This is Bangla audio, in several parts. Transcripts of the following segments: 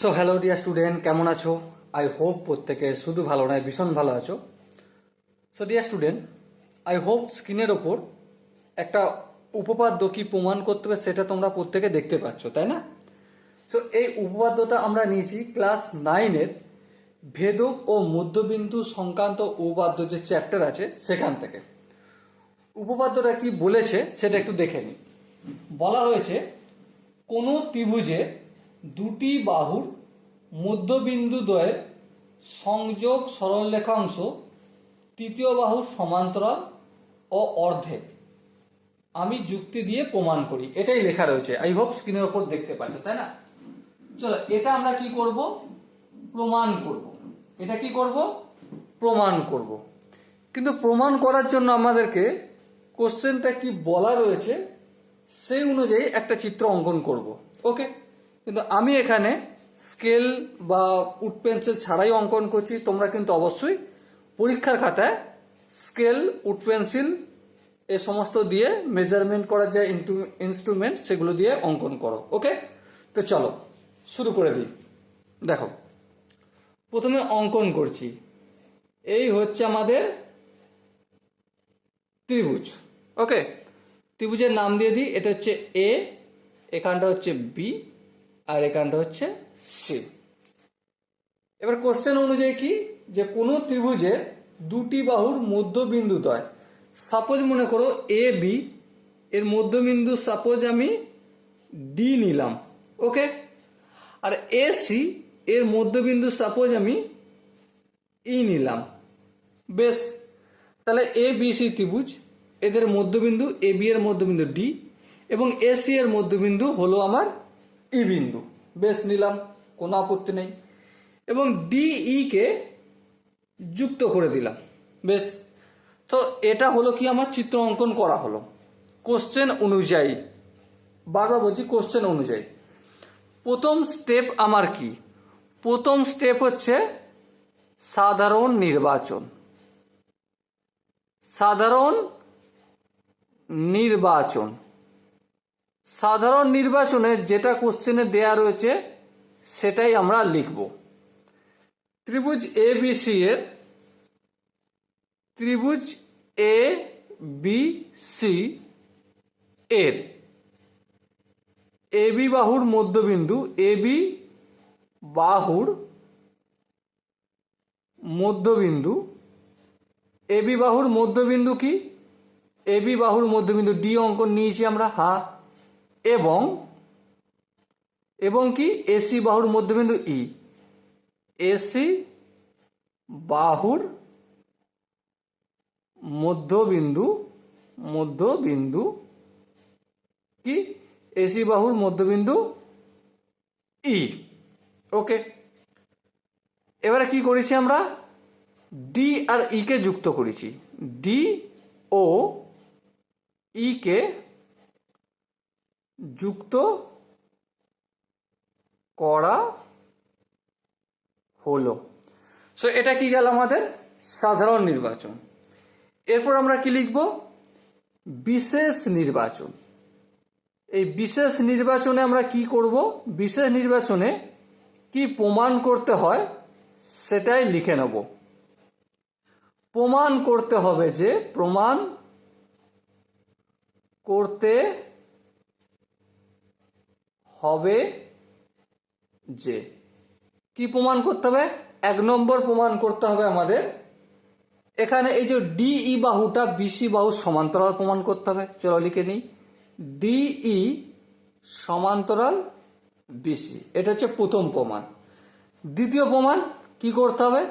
সো হ্যালো ডিয়ার স্টুডেন্ট কেমন আছো? আই হোপ প্রত্যেকে শুধু ভালো নয়, ভীষণ ভালো আছো। So dear student I hope স্ক্রিনের ওপর একটা উপপাদ্য কি প্রমাণ করতে হবে, সেটা তোমরা প্রত্যেকে দেখতে পাচ্ছ, তাই না? তো এই উপপাদ্যটা আমরা নিয়েছি ক্লাস নাইনের ভেদক ও মধ্যবিন্দু সংক্রান্ত উপপাদ্য যে চ্যাপ্টার আছে, সেখান থেকে। উপপাদ্যটা কি বলেছে, সেটা একটু দেখে নিই। বলা হয়েছে, কোনো ত্রিভুজে দুটি বাহুর মধ্যবিন্দু দ্বয়ের সংযোগ সরলরেখাংশ তৃতীয় বাহুর সমান্তরাল ও অর্ধেক। আমি যুক্তি দিয়ে প্রমাণ করি। এটাই লেখা রয়েছে। আই হোপ স্ক্রিনের ওপর দেখতে পাচ্ছ, তাই না? চলো, এটা আমরা কি করব? প্রমাণ করব। এটা কি করব? প্রমাণ করব। কিন্তু প্রমাণ করার জন্য আমাদেরকে কোশ্চেনটা কি বলা রয়েছে, সেই অনুযায়ী একটা চিত্র অঙ্কন করব। ওকে কিন্তু আমি এখানে স্কেল বা উড পেন্সিল ছাড়াই অঙ্কন করছি, তোমরা কিন্তু অবশ্যই পরীক্ষার খাতায় স্কেল, উড পেন্সিল এ সমস্ত দিয়ে মেজারমেন্ট করার যে ইনস্ট্রুমেন্ট সেগুলো দিয়ে অঙ্কন করো ওকে তো চলো, শুরু করে দিই। দেখো, প্রথমে অঙ্কন করছি। এই হচ্ছে আমাদের ত্রিভুজ ওকে ত্রিভুজের নাম দিয়ে দিই, এটা হচ্ছে এ এখানটা হচ্ছে বি আর এখানটা হচ্ছে সি এবার কোশ্চেন অনুযায়ী কি? যে কোনো ত্রিভুজের দুটি বাহুর মধ্যবিন্দু দয় সাপোজ মনে করো এ বি এর মধ্যবিন্দু সাপোজ আমি ডি নিলাম ওকে আর এ সি এর মধ্যবিন্দু সাপোজ আমি ই নিলাম, বেশ। তাহলে এ বি সি ত্রিভুজ, এদের মধ্যবিন্দু এ বি এর মধ্যবিন্দু ডি এবং এ সি এর মধ্যবিন্দু হলো আমার ই বিন্দু। বেশ, নিলাম। কোনো আপত্তি নেই। এবং ডি, ই কে যুক্ত করে দিলাম। বেশ। তো এটা হলো কি আমার চিত্র অঙ্কন করা হলো। কোশ্চেন অনুযায়ী। বারবার বলছি কোশ্চেন অনুযায়ী। প্রথম স্টেপ আমার কি? প্রথম স্টেপ হচ্ছে সাধারণ নির্বাচন। সাধারণ নির্বাচন। সাধারণ নির্বাচনে যেটা কোশ্চেনে দেয়া রয়েছে, সেটাই আমরা লিখব। ত্রিভুজ এ বি সি এর ত্রিভুজ এ বি সি এর এ বি বাহুর মধ্যবিন্দু এ বি বাহুর মধ্যবিন্দু। এ বি বাহুর মধ্যবিন্দু কি? এ বি বাহুর মধ্যবিন্দু ডি অঙ্কন নিয়েছি আমরা, হা। এবং এবং কি? এসি বাহুর মধ্যবিন্দু ই এসি বাহুর মধ্যবিন্দু মধ্যবিন্দু কি? এসি বাহুর মধ্যবিন্দু ই ওকে। এবারে কি করেছি আমরা? ডি আর ই কে যুক্ত করেছি। ডি ও ই কে যুক্ত করা হলো। সো এটা কি গেল আমাদের? সাধারণ নির্বাচন। এরপর আমরা কি লিখব? বিশেষ নির্বাচন। এই বিশেষ নির্বাচনে আমরা কি করব? বিশেষ নির্বাচনে কি প্রমাণ করতে হয় সেটাই লিখে নেব। প্রমাণ করতে হবে যে, প্রমাণ করতে হবে যে। কি প্রমাণ করতে হবে? এক নম্বর প্রমাণ করতে হবে আমাদের। এখানে এই যে ডিই বাহুটা বিসি বাহু সমান্তরাল প্রমাণ করতে হবে। চলো লিখে নিই। ডিই সমান্তরাল বিসি এটা হচ্ছে প্রথম প্রমাণ। দ্বিতীয় প্রমাণ কি করতে হবে?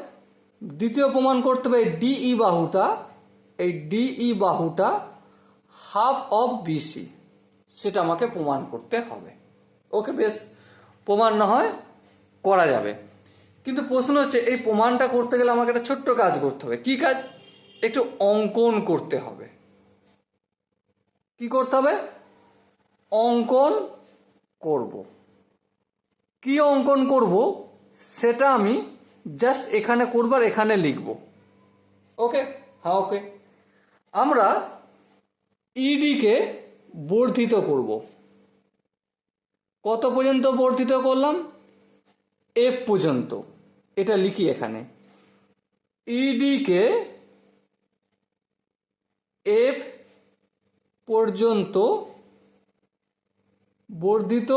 দ্বিতীয় প্রমাণ করতে হবে ডিই বাহুটা। এই ডিই বাহুটা হাফ অফ বিসি সেটা আমাকে প্রমাণ করতে হবে। ওকে বেশ প্রমাণ না হয় করা যাবে। কিন্তু প্রশ্ন হচ্ছে, এই প্রমাণটা করতে গেলে আমাকে একটা ছোট্ট কাজ করতে হবে। কি কাজ? একটু অঙ্কন করতে হবে। কি করতে হবে? অঙ্কন করব। কি অঙ্কন করব? সেটা আমি জাস্ট এখানে করবার এখানে লিখব। ওকে? হ্যাঁ ওকে। আমরা ইডিকে বর্ধিত করব। কত পর্যন্ত বর্ধিত করলাম? এফ পর্যন্ত। এটা লিখি এখানে। ইডিকে এফ পর্যন্ত বর্ধিত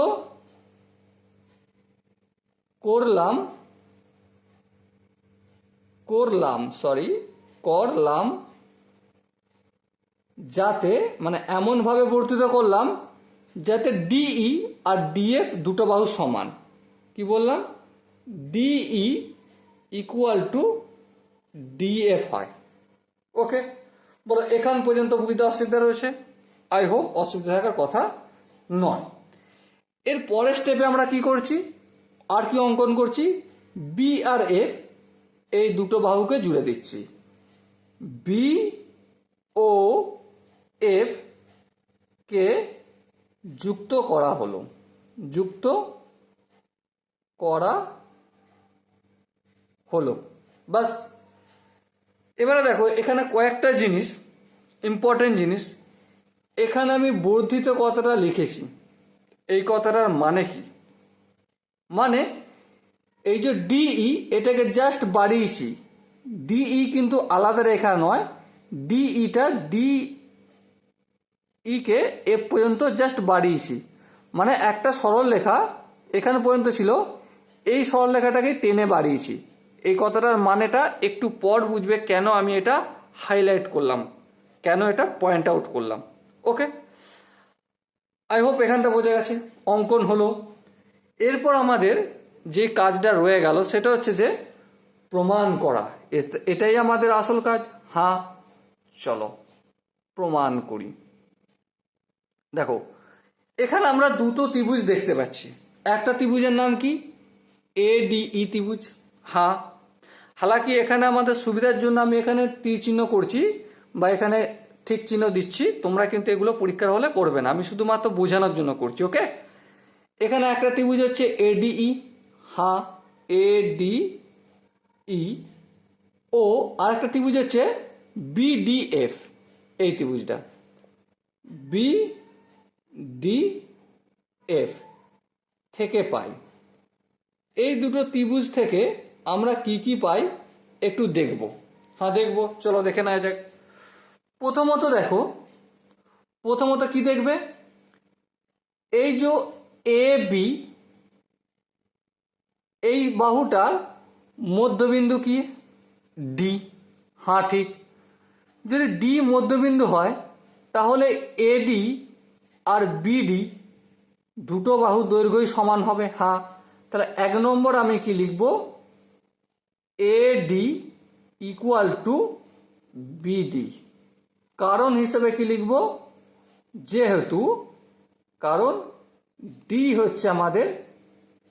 করলাম করলাম সরি করলাম, যাতে মানে এমনভাবে বর্ধিত করলাম, যাতে ডিই আর ডিএফ দুটো বাহু সমান। কি বললাম? ডিই ইকুয়াল টু ডিএফ হয়। ওকে? বলো, এখান পর্যন্ত বুঝতে অসুবিধা রয়েছে। আই হোপ অসুবিধা থাকার কথা নয়। এর পরের স্টেপে আমরা কি করছি? আর কি অঙ্কন করছি? বি আর এফ এই দুটো বাহুকে জুড়ে দিচ্ছি। বি ও এফ কে যুক্ত করা হলো। যুক্ত করা হলো। বাস, এবারে দেখো, এখানে কয়েকটা জিনিস ইম্পর্টেন্ট জিনিস। এখানে আমি বর্ধিত কথাটা লিখেছি। এই কথাটার মানে কি? মানে এই যে ডিই এটাকে জাস্ট বাড়িয়েছি। ডিই কিন্তু আলাদা রেখা নয়। ডিইটা ডি ইকে এফ পর্যন্ত জাস্ট বাড়িয়েছি। মানে একটা সরল লেখা এখানে পর্যন্ত ছিল, এই সরল লেখাটাকে টেনে বাড়িয়েছি। এই কথাটার মানেটা একটু পর বুঝবে কেন আমি এটা হাইলাইট করলাম, কেন এটা পয়েন্ট আউট করলাম। ওকে আই হোপ এখানটা বোঝা গেছে, অঙ্কন হলো। এরপর আমাদের যে কাজটা রয়ে গেল, সেটা হচ্ছে যে প্রমাণ করা। এটাই আমাদের আসল কাজ? হ্যাঁ চলো, প্রমাণ করি। দেখো, এখানে আমরা দুটো ত্রিভুজ দেখতে পাচ্ছি। একটা ত্রিভুজের নাম কি? এ ডি ই ত্রিভুজ। হা হালাকি, এখানে আমাদের সুবিধার জন্য আমি এখানে তীর চিহ্ন করছি বা এখানে ঠিক চিহ্ন দিচ্ছি। তোমরা কিন্তু এগুলো পরীক্ষার হলে করবে না। আমি শুধুমাত্র বোঝানোর জন্য করছি, ওকে? এখানে একটা ত্রিভুজ হচ্ছে এ এডিই হ্যাঁ এডি ই ও আর একটা ত্রিভুজ হচ্ছে বিডিএফ এই ত্রিভুজটা। বি ডি এফ থেকে পাই। এই দুটো ত্রিভুজ থেকে আমরা কি কি পাই একটু দেখব। হ্যাঁ দেখব। চলো দেখে নেওয়া যাক। প্রথমত দেখো, প্রথমত কি দেখবে? এই যে এ বি এই বাহুটার মধ্যবিন্দু কি? ডি হ্যাঁ ঠিক। যদি ডি মধ্যবিন্দু হয়, তাহলে এডি আর বিডি, দুটো বাহু দৈর্ঘ্যই সমান হবে। হ্যাঁ তাহলে এক নম্বর আমি কি লিখব? AD equal to BD. কারণ হিসেবে কি লিখব? যেহেতু, কারণ ডি হচ্ছে আমাদের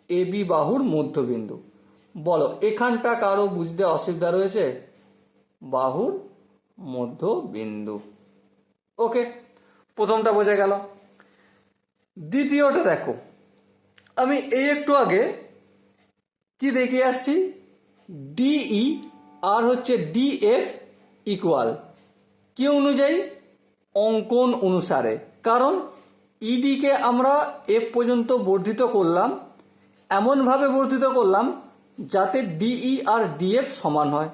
এবি বাহুর মধ্যবিন্দু। বলো, এখানটা কারও বুঝতে অসুবিধা রয়েছে? বাহুর মধ্যবিন্দু। ওকে, প্রথমটা বোঝা গেল। দ্বিতীয়টা দেখো। আমি এই একটু আগে কি দেখে আসছি? ডিই আর হচ্ছে ডিএফ ইকুয়াল কি অনুযায়ী? অঙ্কন অনুসারে। কারণ ইডিকে আমরা এফ পর্যন্ত বর্ধিত করলাম, এমনভাবে বর্ধিত করলাম যাতে ডিই আর ডিএফ সমান হয়।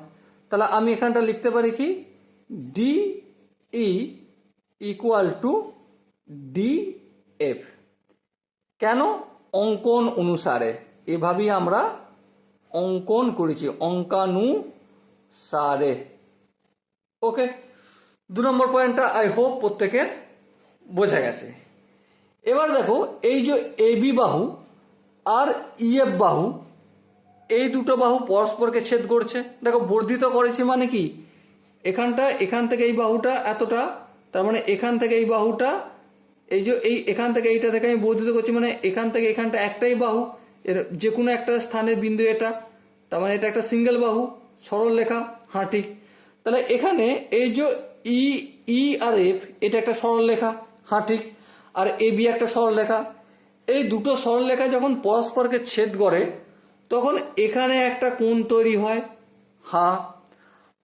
তাহলে আমি এখানটা লিখতে পারি কি? DE equal to DF. কেন? অঙ্কন অনুসারে। এভাবেই আমরা অঙ্কন করেছি। অঙ্কানুসারে। ওকে, দু নম্বর পয়েন্টটা আই হোপ প্রত্যেকের বোঝা গেছে। এবার দেখো, এই যে এবি বাহু আর ইএফ বাহু, এই দুটো বাহু পরস্পরকে ছেদ করছে। দেখো, বর্ধিত করেছি মানে কি? এখানটা, এখান থেকে এই বাহুটা এতটা, তার মানে এখান থেকে এই বাহুটা এই যে এই এখান থেকে এইটা থেকে আমি বর্ধিত করছি মানে এখান থেকে এখানটা একটাই বাহু, এর যে কোনো একটা স্থানের বিন্দু এটা, তার মানে এটা একটা সিঙ্গেল বাহু, সরল লেখা হ্যাঁ ঠিক। তাহলে এখানে এই যে ই ই আর এফ এটা একটা সরল লেখা হ্যাঁ ঠিক। আর এ বি একটা সরল লেখা এই দুটো সরল লেখা যখন পরস্পরকে ছেদ করে, তখন এখানে একটা কোণ তৈরি হয় হ্যাঁ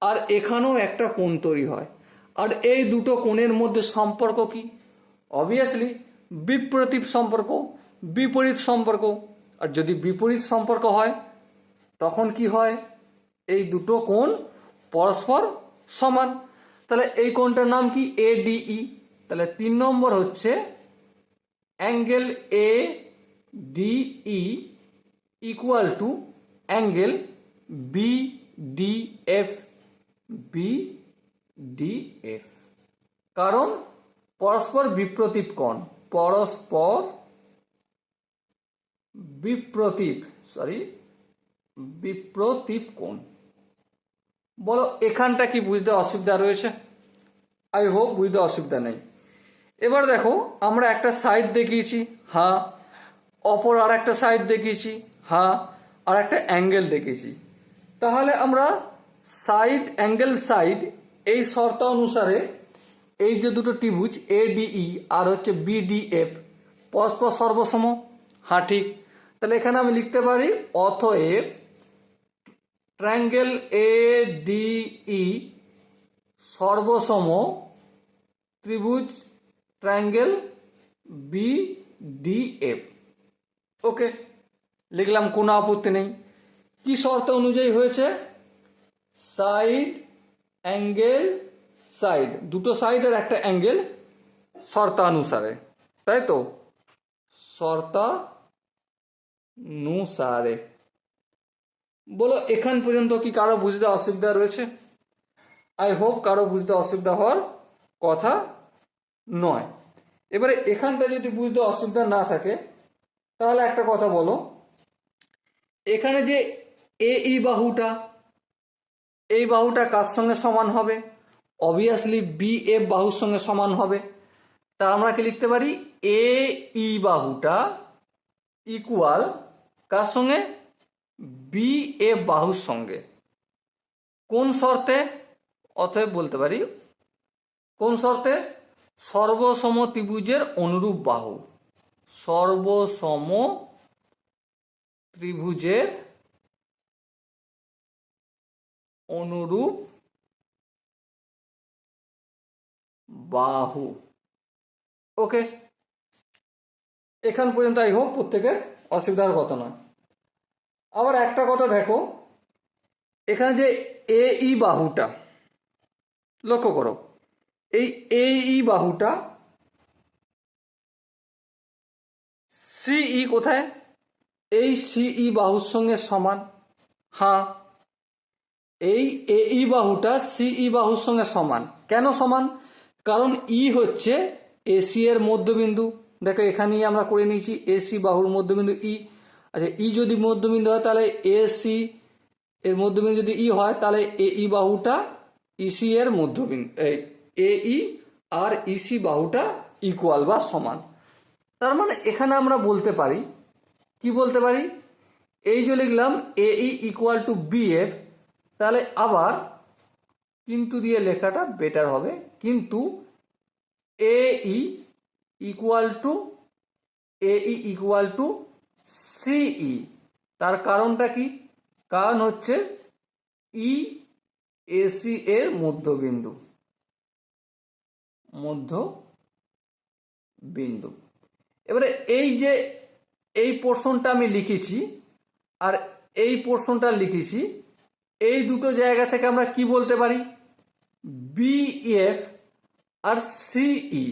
আর এখানেও একটা কোণ তৈরি হয়। আর এই দুটো কোণের মধ্যে সম্পর্ক কি? অবভিয়াসলি বিপ্রতীপ সম্পর্ক, বিপরীত সম্পর্ক। আর যদি বিপরীত সম্পর্ক হয়, তখন কি হয়? এই দুটো কোণ পরস্পর সমান। তাহলে এই কোণটার নাম কি? এ ডিই তাহলে তিন নম্বর হচ্ছে angle A DE equal to angle B D F B D F কারণ পরস্পর বিপ্রতীপ কোণ। পরস্পর বিপ্রতীপ সরি বিপ্রতীপ কোণ। বলো, এখানটা কি বুঝতে অসুবিধা রয়েছে? আই হোপ বুঝতে অসুবিধা নেই। এবার দেখো, আমরা একটা সাইড দেখিয়েছি হ্যাঁ অপর আর একটা সাইড দেখিয়েছি হ্যাঁ আর একটা অ্যাঙ্গেল দেখিয়েছি। তাহলে আমরা সাইড অ্যাঙ্গেল সাইড এই শর্ত অনুসারে এই যে দুটো ত্রিভুজ ডিই আর হচ্ছে বিডিএফ পরস্পর সর্বসম। হ্যাঁ ঠিক। তাহলে এখানে আমি লিখতে পারি, অতএব ট্রায়াঙ্গেল এ ডিই সর্বসম ত্রিভুজ triangle B D F okay লিখলাম, কোনো আপত্তি নেই। কি শর্ত অনুযায়ী হয়েছে? সাইড অ্যাঙ্গেল সাইড দুটো সাইডের একটা অ্যাঙ্গেল শর্তানুসারে, তাই তো? শর্তানুসারে। বলো, এখান পর্যন্ত কি কারও বুঝতে অসুবিধা রয়েছে? আই হোপ কারও বুঝতে অসুবিধা হওয়ার কথা নয়। এবারে এখানটা যদি বুঝতে অসুবিধা না থাকে, তাহলে একটা কথা বলো। এখানে যে এ ই বাহুটা এই বাহুটা কার সঙ্গে সমান হবে? অবভিয়াসলি বি এফ বাহুর সঙ্গে সমান হবে। তা আমরা কি লিখতে পারি? এ ই বাহুটা ইকুয়াল কার সঙ্গে? বি এফ বাহুর সঙ্গে। কোন শর্তে? অতএব বলতে পারি, কোন শর্তে? সর্বসম ত্রিভুজের অনুরূপ বাহু। সর্বসম ত্রিভুজের অনুরূপ বাহু। ওকে। এখান পর্যন্ত আই হোক, প্রত্যেকের অসুবিধার কথা নয়। আবার একটা কথা দেখো, এখানে যে এ ই বাহুটা, লক্ষ্য করো, এই এ ই বাহুটা সিই কোথায়? এই সিই বাহুর সঙ্গে সমান। হ্যাঁ এই এ ই বাহুটা সিই বাহুর সঙ্গে সমান। কেন সমান? কারণ ই হচ্ছে এসি এর মধ্যবিন্দু। দেখো, এখানেই আমরা করে নিয়েছি এসি বাহুর মধ্যবিন্দু ই আচ্ছা ই যদি মধ্যবিন্দু হয়, তাহলে এসি এর মধ্যবিন্দু যদি ই হয়, তাহলে এ ই বাহুটা ইসি এর মধ্যবিন্দু এ ই আর ইসি বাহুটা ইকুয়াল বা সমান। তার মানে এখানে আমরা বলতে পারি, কি বলতে পারি? এই যে লিখলাম A E equal to B F তাহলে আবার কিন্তু দিয়ে লেখাটা বেটার হবে। কিন্তু A E equal to A E equal to CE তার কারণটা কি? কারণ হচ্ছে ই এসি এর মধ্যবিন্দু। মধ্য বিন্দু এবারে এই যে, এই পোর্শনটা আমি লিখেছি, আর এই পোর্শনটা লিখেছি এই দুটো জায়গা থেকে আমরা কি বলতে পারি? বিএফ আর সিই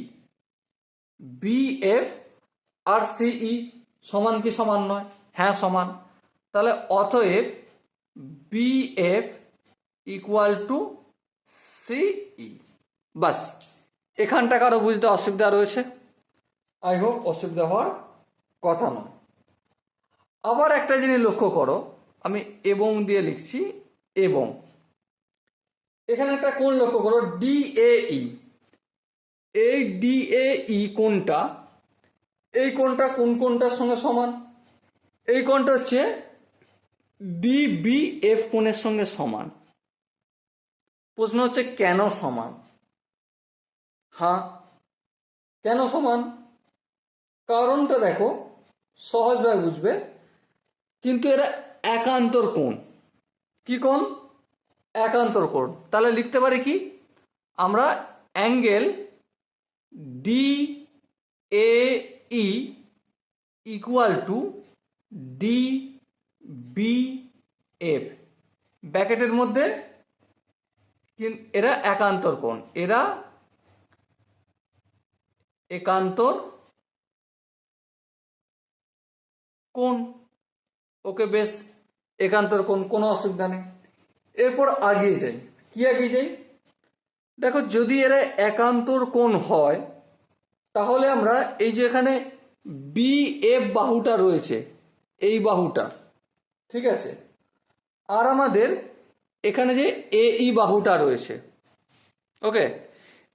বিএফ আর সিই সমান কি সমান নয়? হ্যাঁ সমান। তাহলে অতএব বিএফ ইকুয়াল টু সিই বাস এখানটা কারও বুঝতে অসুবিধা রয়েছে। আই হোপ অসুবিধা হওয়ার কথা নয়। আবার একটা জিনিস লক্ষ্য করো। আমি এবং দিয়ে লিখছি এবং এখানে একটা কোণ লক্ষ্য করো ডিএই এই ডিএই কোণটা, এই কোণটা কোন কোণটার সঙ্গে সমান? এই কোণটা হচ্ছে ডিবিএফ কোণের সঙ্গে সমান। প্রশ্ন হচ্ছে কেন সমান? হ্যাঁ কেন সমান? কারণটা দেখো সহজভাবে বুঝবে। কিন্তু এরা একান্তর কোণ। কি কোণ? একান্তর কোণ। তাহলে লিখতে পারি কি? আমরা angle D A E equal to D B F ব্যাকেটের মধ্যে এরা একান্তর কোণ। এরা একান্তর কোণ। ওকে, বেশ। একান্তর কোন, কোনো অসুবিধা নেই। এরপর আগিয়ে যাই। কি আগিয়ে যাই? দেখো, যদি এরা একান্তর কোণ হয়, তাহলে আমরা এই যে এখানে বি এফ বাহুটা রয়েছে, এই বাহুটা, ঠিক আছে? আর আমাদের এখানে যে এ ই বাহুটা রয়েছে, ওকে?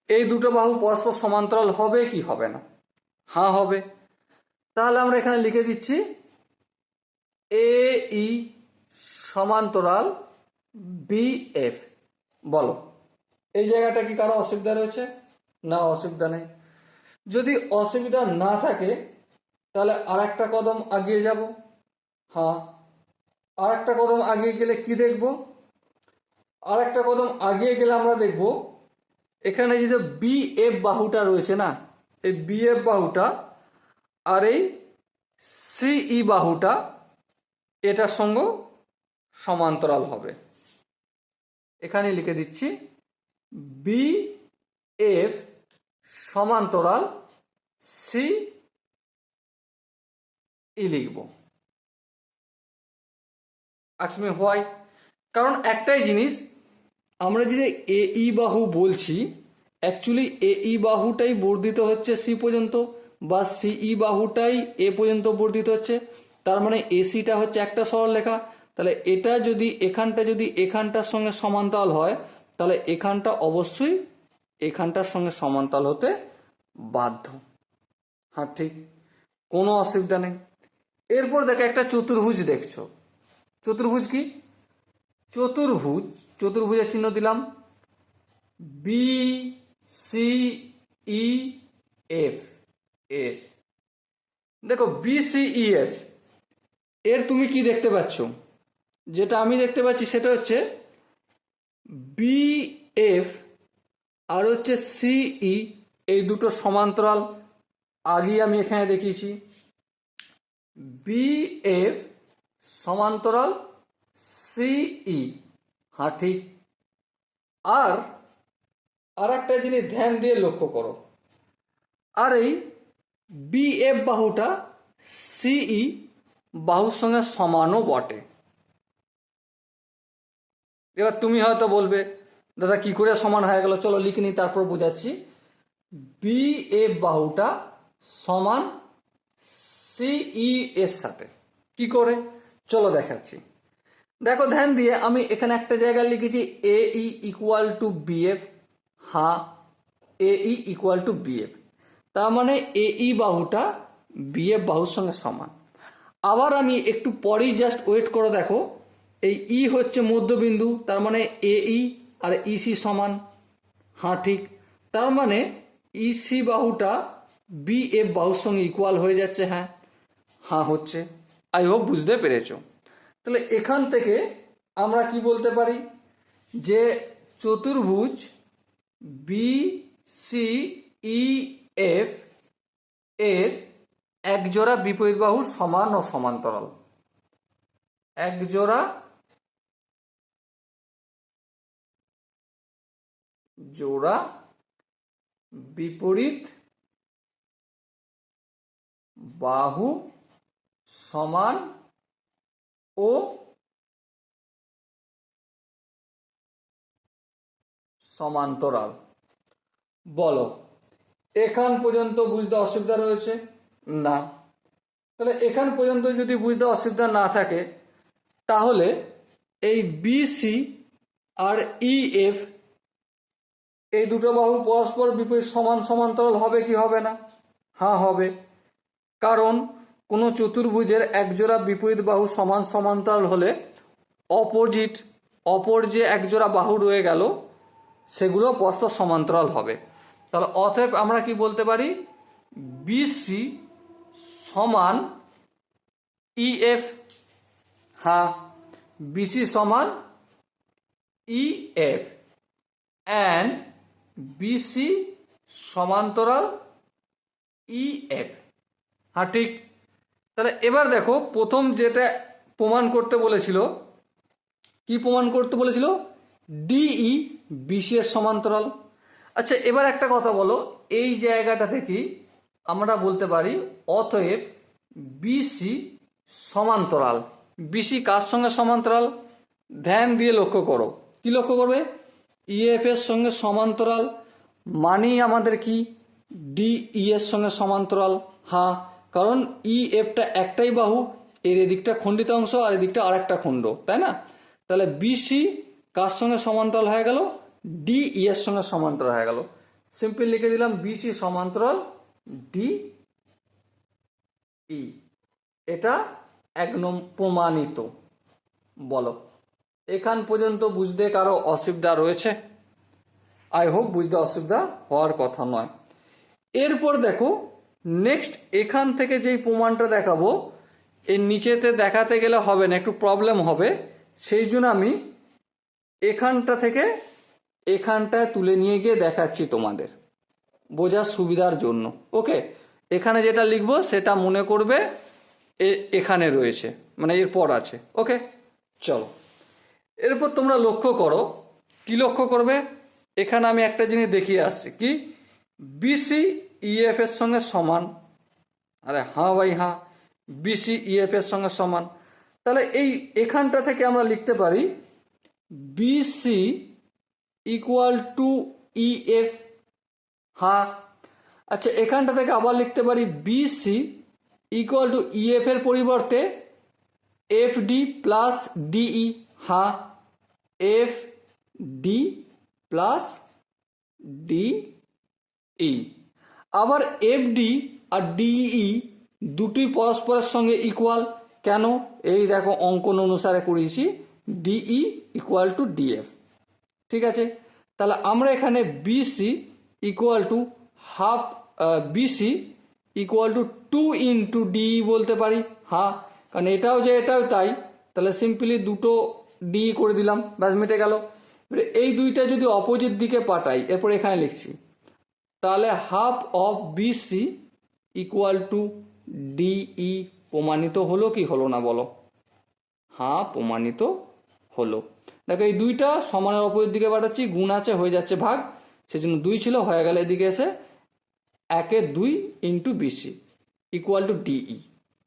এই দুটো বাহু পরস্পর সমান্তরাল হবে কি হবে না? হ্যাঁ হবে। তাহলে আমরা এখানে লিখে দিচ্ছি এ ই সমান্তরাল বি এফ বলো, এই জায়গাটা কি কারও অসুবিধা রয়েছে? না, অসুবিধা নেই। যদি অসুবিধা না থাকে, তাহলে আর একটা কদম আগিয়ে যাব। হ্যাঁ আর একটা কদম আগিয়ে গেলে কি দেখব? আর একটা কদম আগিয়ে গেলে আমরা দেখব, এখানে যে বি এফ বাহুটা রয়েছে না, এই বি এফ বাহুটা আর এই সিই বাহুটা, এটার সঙ্গে সমান্তরাল হবে। এখানে লিখে দিচ্ছি বি এফ সমান্তরাল সি ই লিখব। আক্সমি হোয়াই কারণ একটাই জিনিস, আমরা যে এ ই বাহু বলছি অ্যাকচুয়ালি এ ই বাহুটাই বর্ধিত হচ্ছে সি পর্যন্ত বা সি ই বাহুটাই এ পর্যন্ত বর্ধিত হচ্ছে। তার মানে এসিটা হচ্ছে একটা সরলরেখা তাহলে এটা যদি এখানটা যদি এখানটার সঙ্গে সমান্তরাল হয়, তাহলে এখানটা অবশ্যই এখানটার সঙ্গে সমান্তরাল হতে বাধ্য। হ্যাঁ ঠিক। কোনো অসুবিধা নেই। এরপর দেখো একটা চতুর্ভুজ দেখছ। চতুর্ভুজ কি? চতুর্ভুজ, চতুর্ভুজের চিহ্ন দিলাম। বি সি ই এফ এর দেখো বি সি ই এফ এর তুমি কি দেখতে পাচ্ছ? যেটা আমি দেখতে পাচ্ছি সেটা হচ্ছে বি এফ আর হচ্ছে সিই এই দুটো সমান্তরাল আগেই আমি এখানে দেখিয়েছি। বি এফ সমান্তরাল সিই হ্যাঁ ঠিক। আর আর একটা জিনিস ধ্যান দিয়ে লক্ষ্য করো। আর এই বি এফ বাহুটা সিই বাহুর সঙ্গে সমানও বটে। এবার তুমি হয়তো বলবে, দাদা, কি করে সমান হয়ে গেল? চলো লিখে নিই, তারপর বোঝাচ্ছি। বি এ বাহুটা সমান সিই এর সাথে। কি করে? চলো দেখাচ্ছি। দেখো, ধ্যান দিয়ে আমি এখানে একটা জায়গায় লিখেছি A E equal to BF Ha A E equal to BF তার মানে এ ই বাহুটা বিএফ বাহুর সঙ্গে সমান। আবার আমি একটু পরেই জাস্ট ওয়েট করে দেখো এই ই হচ্ছে মধ্যবিন্দু তার মানে এ ই আর ইসি সমান। হ্যাঁ ঠিক। তার মানে ইসি বাহুটা বি এফ বাহুর সঙ্গে ইকুয়াল হয়ে যাচ্ছে হ্যাঁ। হ্যাঁ হচ্ছে। আই হোপ বুঝতে পেরেছ। তাহলে এখান থেকে আমরা কি বলতে পারি? যে চতুর্ভুজ বি সি ই এফ এর একজোড়া বিপরীত বাহু সমান ও সমান্তরাল। একজোড়া জোড়া বিপরীত বাহু সমান ও সমান্তরাল। বলো, এখান পর্যন্ত বুঝতে অসুবিধা রয়েছে? না। তাহলে এখান পর্যন্ত যদি বুঝতে অসুবিধা না থাকে, তাহলে এই বিসি আর ইএফ এই দুটো বাহু পরস্পর বিপরীত সমান সমান্তরাল হবে কি হবে না? হ্যাঁ হবে। কারণ কোনো চতুর্ভুজের একজোড়া বিপরীত বাহু সমান সমান্তরাল হলে অপোজিট, অপর যে একজোড়া বাহু রয়ে গেল, সেগুলো পরস্পর সমান্তরাল হবে। তাহলে অতএব আমরা কি বলতে পারি? বিসি সমান ইএফ হ্যাঁ বিসি সমান ইএফ অ্যান্ড বিসি সমান্তরাল ইএফ হ্যাঁ ঠিক। তাহলে এবার দেখো, প্রথম যেটা প্রমাণ করতে বলেছিল, কি প্রমাণ করতে বলেছিল? ডিই বিসিএস সমান্তরাল। আচ্ছা এবার একটা কথা বলো, এই জায়গাটা থেকে আমরা বলতে পারি, অতএব বিসি সমান্তরাল। বিসি কার সঙ্গে সমান্তরাল? ধ্যান দিয়ে লক্ষ্য করো। কি লক্ষ্য করবে? ইএফ এর সঙ্গে সমান্তরাল মানি আমাদের কি? ডিই এর সঙ্গে সমান্তরাল। হ্যাঁ কারণ ই এফটা একটাই বাহু, এর এদিকটা খণ্ডিত অংশ আর এদিকটা আরেকটা খণ্ড, তাই না? তাহলে বিসি কার সঙ্গে সমান্তরাল হয়ে গেল? ডিই এর সঙ্গে সমান্তরাল হয়ে গেল। সিম্পল লিখে দিলাম বিসি সমান্তরাল ডি ই এটা এক একদম প্রমাণিত। বলো। এখান পর্যন্ত বুঝতে কারও অসুবিধা রয়েছে? আই হোপ বুঝতে অসুবিধা হওয়ার কথা নয়। এরপর দেখো নেক্সট এখান থেকে যেই প্রমাণটা দেখাবো, এর নিচেতে দেখাতে গেলে হবে না, একটু প্রবলেম হবে। সেই জন্য আমি এখানটা থেকে এখানটায় তুলে নিয়ে গিয়ে দেখাচ্ছি তোমাদের, বোঝার সুবিধার জন্য। ওকে এখানে যেটা লিখব, সেটা মনে করবে এখানে রয়েছে মানে এরপর আছে। ওকে চলো। এরপর তোমরা লক্ষ্য করো। কি লক্ষ্য করবে? এখানে আমি একটা জিনিস দেখিয়ে আসছি। কি? বিসি ইএফ এর সঙ্গে সমান। আরে হ্যাঁ ভাই হ্যাঁ বিসি ইএফ এর সঙ্গে সমান। তাহলে এই এখানটা থেকে আমরা লিখতে পারি বিসি ইকুয়াল টু ইএফ হ্যাঁ আচ্ছা এখানটা থেকে আবার লিখতে পারি বিসি ইকুয়াল টু ইএফ এর পরিবর্তে এফ ডি প্লাস ডিই হ্যাঁ F, D plus D, E. আবার এফ, ডি আর ডিই দুটি পরস্পরের সঙ্গে ইকুয়াল কেন? এই দেখো অঙ্কন অনুসারে করেছি ডিই ইকুয়াল টু ডিএফ ঠিক আছে? তাহলে আমরা এখানে BC equal to half BC equal to two into DE বলতে পারি হ্যাঁ কারণ এটাও যে এটাও তাই। তাহলে সিম্পলি দুটো ডি করে দিলাম, ব্যাস মিটে গেল। এবারে এই দুইটা যদি অপোজিট দিকে পাঠাই, এরপর এখানে লিখছি, তাহলে half of BC equal to DE প্রমাণিত হলো কি হলো না বলো? হ্যাঁ প্রমাণিত হলো। দেখো এই দুইটা সমানের অপরের দিকে পাঠাচ্ছি, গুণ আছে, হয়ে যাচ্ছে ভাগ। সেজন্য দুই ছিল, হয়ে গেল এদিকে এসে একে দুই into BC equal to DE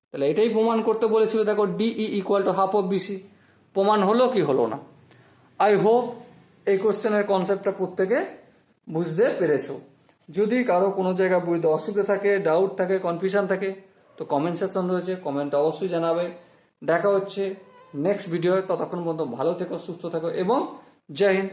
তাহলে এটাই প্রমাণ করতে বলেছিল, দেখো DE equal to half of BC প্রমাণ হলো কি হলো না? আই হোপ এই কোশ্চেনের কনসেপ্টটা প্রত্যেকে বুঝতে পেরেছ। যদি কারও কোনো জায়গায় বুঝতে অসুবিধা থাকে ডাউট থাকে কনফিউশন থাকে, তো কমেন্ট সেকশন রয়েছে কমেন্ট অবশ্যই জানাবে। দেখা হচ্ছে নেক্সট ভিডিও ততক্ষণ পর্যন্ত ভালো থেকো, সুস্থ থাকো এবং জয় হিন্দ।